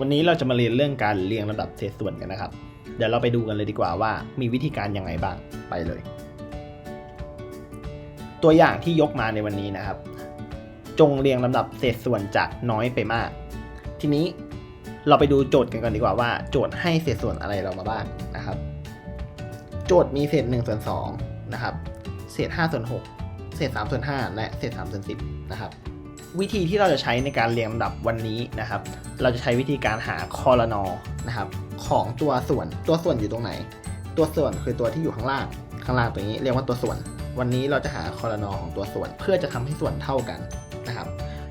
วันนี้เราจะมาเรียนเรื่องการเรียงลำดับเศษส่วนกันนะครับ เดี๋ยวเราไปดูกันเลยดีกว่าว่ามีวิธีการยังไงบ้างไปเลย ตัวอย่างที่ยกมาในวันนี้นะครับ จงเรียงลำดับเศษส่วนจากน้อยไปมาก ทีนี้เราไปดูโจทย์กันก่อนดีกว่าว่าโจทย์ให้เศษส่วนอะไรเรามาบ้างนะครับ โจทย์มีเศษ1ส่วน2นะครับ เศษ5ส่วน6เศษ3ส่วน5และเศษ3ส่วน10นะครับ วิธีที่เราจะใช้ในการเรียงลำดับวันนี้นะครับ เราจะใช้วิธีการหาคอรนอนะครับของตัวส่วนตัวส่วนอยู่ตรงไหน ตัวส่วนคือตัวที่อยู่ข้างล่างข้างล่างตัวนี้เรียกว่าตัวส่วน วันนี้เราจะหาคอรนอของตัวส่วน เพื่อจะทำให้ส่วนเท่ากันนะครับ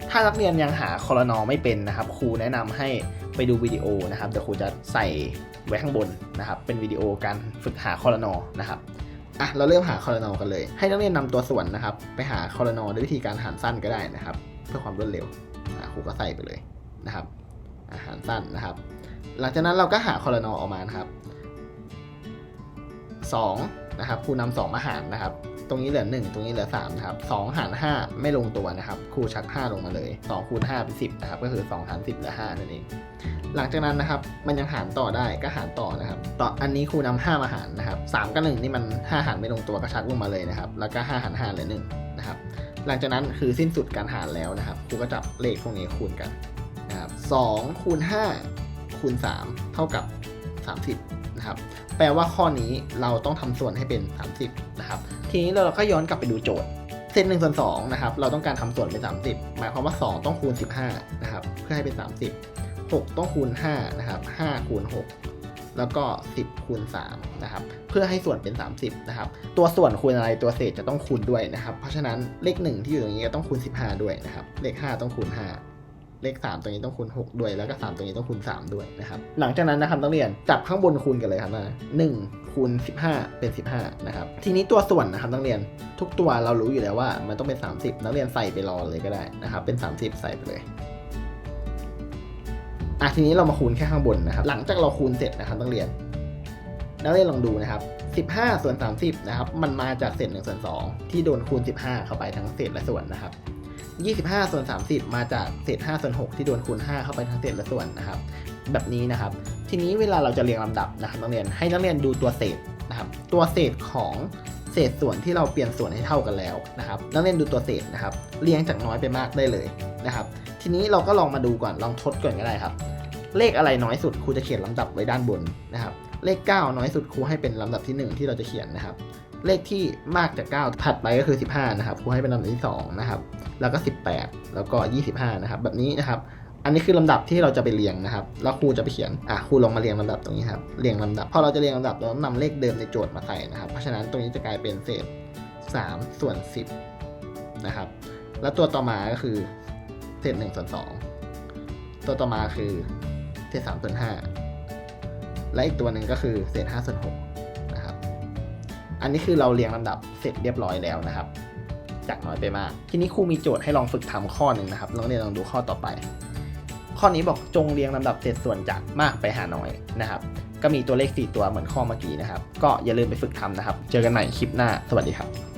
ถ้านักเรียนยังหาคอรนอไม่เป็นนะครับครูแนะนำให้ไปดูวิดีโอนะครับเดี๋ยวครูจะใส่ไว้ข้างบนนะครับ เป็นวิดีโอการฝึกหาคอรนอนะครับอะเราเริ่มหาคอรนอกันเลย ให้นักเรียนนำตัวส่วนนะครับ ไปหาคอรนอด้วยวิธีการหารสั้นก็ได้นะครับ เพื่อความรวดเร็วครูก็ใส่ไปเลยนะครับอาหารสั้นนะครับ หลังจากนั้นเราก็หาคอรนอออกมานะครับ2นะครับครูนำสองมาหารนะครับ ตรงนี้เหลือ 1 ตรงนี้เหลือ3นะครับ2หาร 5 ไม่ลงตัวนะครับครูชัก 5 ลงมาเลย2คูณ5เป็น10นะครับก็คือ2หาร10เหลือ5นั่นเองหลังจากนั้นนะครับมันยังหารต่อได้ก็หารต่อนะครับต่ออันนี้ครูนำ5มาหารนะครับ3กับ1นี่มัน 5 หารไม่ลงตัวก็ชักลงมาเลยนะครับ แล้วก็5หาร5เหลือ1นะครับ หลังจากนั้นคือสิ้นสุดการหารแล้วนะครับครูก็จับเลขพวกนี้คูณกันนะครับ2คูณ5คูณ3เท่ากับ30นะครับแปลว่าข้อนี้เราต้องทำส่วนให้เป็น 30นะครับทีนี้เราก็ย้อนกลับไปดูโจทย์เศษ1ส่วน2นะครับเราต้องการทำส่วนเป็น 30 หมายความว่า 2 ต้องคูณ 15นะครับเพื่อให้เป็น 30 6 ต้องคูณ5นะครับ5คูณ6 แล้วก็ 10คูณ3นะครับเพื่อให้ส่วนเป็น 30นะครับตัวส่วนคูณอะไรตัวเศษจะต้องคูณด้วยนะครับเพราะฉะนั้นเลข 1 ที่อยู่ตรงนี้ก็ต้องคูณ 15 ด้วยนะครับเลข 5 ต้องคูณ 5เลข 3 ตรงนี้ต้องคูณ 6 ด้วย แล้วก็ 3 ตรงนี้ต้องคูณ 3 ด้วยนะครับ หลังจากนั้นนะครับนักเรียนจับข้างบนคูณกันเลยครับนะ1คูณ 15 เป็น 15 นะครับ ทีนี้ตัวส่วนนะครับนักเรียนทุกตัวเรารู้อยู่แล้วว่ามันต้องเป็น 30 นักเรียนใส่ไปรอเลยก็ได้นะครับ เป็น 30 ใส่ไปเลย อะทีนี้เรามาคูณแค่ข้างบนนะครับ หลังจากเราคูณเสร็จนะครับนักเรียนนักเรียนลองดูนะครับ15 ส่วน 30 นะครับ มันมาจากเศษ1ส่วน 2 ที่โดนคูณ 15 เข้าไปทั้งเศษและส่วนนะครับ 25 ส่วน 30 มาจากเศษ5ส่วน 6 ที่โดนคูณ 5 เข้าไปทั้งเศษและส่วนนะครับ แบบนี้นะครับ ทีนี้เวลาเราจะเรียงลำดับนะครับนักเรียนให้นักเรียนดูตัวเศษนะครับ ตัวเศษของเศษส่วนที่เราเปลี่ยนส่วนให้เท่ากันแล้วนะครับนักเรียนดูตัวเศษนะครับ เรียงจากน้อยไปมากได้เลยนะครับ ทีนี้เราก็ลองมาดูก่อน ลองทดก่อนก็ได้ครับ เลขอะไรน้อยสุดครูจะเขียนลำดับไว้ด้านบนนะครับ เลข 9 น้อยสุดครูให้เป็นลำดับที่ 1 ที่เราจะเขียนนะครับ เลขที่มากจาก 9 ถัดไปก็คือ 15 นะครับ ครูให้เป็นลำดับที่2นะครับ แล้วก็ 18 แล้วก็ 25 นะครับ แบบนี้นะครับ อันนี้คือลำดับที่เราจะไปเรียงนะครับ แล้วครูจะไปเขียน อะ ครูลองมาเรียงลำดับตรงนี้ครับ เรียงลำดับ พอเราจะเรียงลำดับเราต้องนำเลขเดิมในโจทย์มาใส่นะครับ เพราะฉะนั้นตรงนี้จะกลายเป็นเศษ 3 ส่วน 10 นะครับ แล้วตัวต่อมาก็คือเศษ1ส่วน2ตัวต่อมาคือ ศษ3ส่วน5และอีกตัวหนึ่งก็คือเศษ5ส่วน6นะครับ อันนี้คือเราเรียงลำดับเสร็จเรียบร้อยแล้วนะครับ จากน้อยไปมาก ทีนี้ครูมีโจทย์ให้ลองฝึกทำข้อหนึ่งนะครับลองเรียนลองดูข้อต่อไป ข้อนี้บอกจงเรียงลำดับเศษส่วนจากมากไปหาน้อยนะครับ ก็มีตัวเลข 4 ตัวเหมือนข้อเมื่อกี้นะครับ ก็อย่าลืมไปฝึกทำนะครับ เจอกันใหม่คลิปหน้า สวัสดีครับ